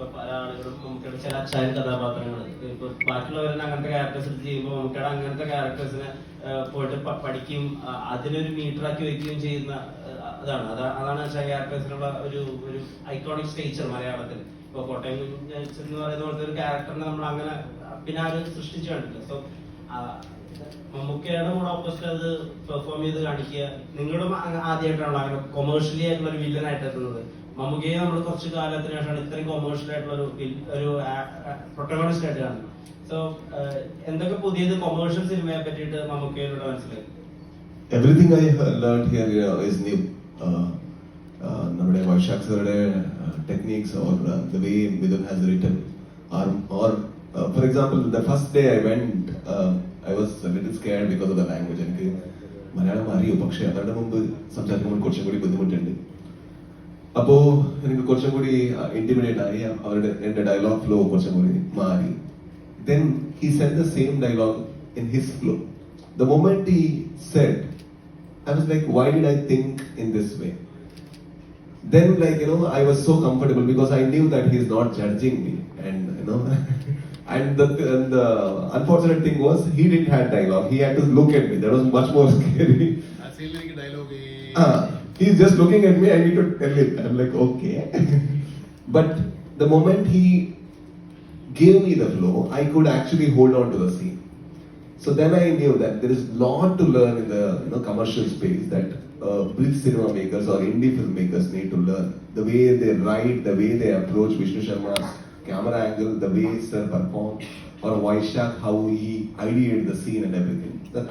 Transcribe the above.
ഇപ്പൊ പല ആളുകളും മമ്മൂക്കയുടെ ചില അച്ചായ കഥാപാത്രങ്ങൾ ഇപ്പൊ ബാക്കിയുള്ളവരെ അങ്ങനത്തെ ക്യാരക്ടേഴ്സ് ചെയ്യുമ്പോൾ മമ്മൂക്കയുടെ അങ്ങനത്തെ ക്യാരക്ടേഴ്സിനെ പോയിട്ട് പഠിക്കുകയും അതിനൊരു മീറ്ററാക്കി വെക്കുകയും ചെയ്യുന്ന അതാണ്. അതാണ് അച്ചാരി ക്യാരക്ടേഴ്സിനുള്ള ഒരു ഒരു ഐക്കോണിക് സ്റ്റേച്ചർ മലയാളത്തിൽ. ഇപ്പൊ കോട്ടയം എന്ന് പറയുന്ന പോലത്തെ ഒരു ക്യാരക്ടറിനെ നമ്മൾ അങ്ങനെ പിന്നെ ആരും സൃഷ്ടിച്ചു കണ്ടില്ല സോ മമ്മൂക്കയുടെ കൂടെ ഓപ്പോസിറ്റ് അത് പെർഫോം ചെയ്ത് കാണിക്കുക. നിങ്ങളും ആദ്യമായിട്ടാണല്ലോ അങ്ങനെ കൊമേഴ്ഷ്യലി ആയിട്ടുള്ള ഒരു വില്ലനായിട്ട് എത്തുന്നത്? മമ്മൂക്കയെ നമ്മൾ കുറച്ച് കാലത്തിന് ശേഷമാണ് ഇത്രയും കൊമേഴ്ഷ്യൽ ആയിട്ടുള്ള ഒരു ഒരു പ്രൊട്ടഗോണിസ്റ്റ് ആയിട്ട് കാണുന്നത്. സോ എന്തൊക്കെ പുതിയത് കൊമേഴ്ഷ്യൽ സിനിമയെ പറ്റിയിട്ട് മമ്മൂക്കയിലൂടെ മനസ്സിലായി? Everything I learn here here new നമ്മുടെ Vaishakh സാറുടെ techniques or the way Mithun has written or or for example the first day I went I was little scared because of the language എനിക്ക് മലയാളം അറിയൂ പക്ഷേ അതിന്റെ മുമ്പ് സംസാരിക്കുമ്പോൾ കുറച്ചും കൂടി ബുദ്ധിമുട്ടുണ്ട്. അപ്പോ എനിക്ക് കുറച്ചും കൂടി ഇന്റിമിഡേറ്റ് ആയി അവരുടെ എന്റെ ഡയലോഗ് ഫ്ലോ കുറച്ചും കൂടി മാറി then he said the same dialogue in his flow the moment he said i was like why did i think in this way then like you know i was so comfortable because i knew that he's not judging me and you know and the, and the unfortunate thing was he didn't have dialogue he had to look at me that was much more scary ആ He's just looking at me, I need to tell him. I'm like, okay. but the moment he gave me the flow, I could actually hold on to the scene. So then I knew that there is a lot to learn in the you know commercial space that uh, big cinema makers or indie filmmakers need to learn. The way they write, the way they approach Vishnu Sharma's camera angle, the way Sir perform, or Vaishak, how he ideated the scene and everything. That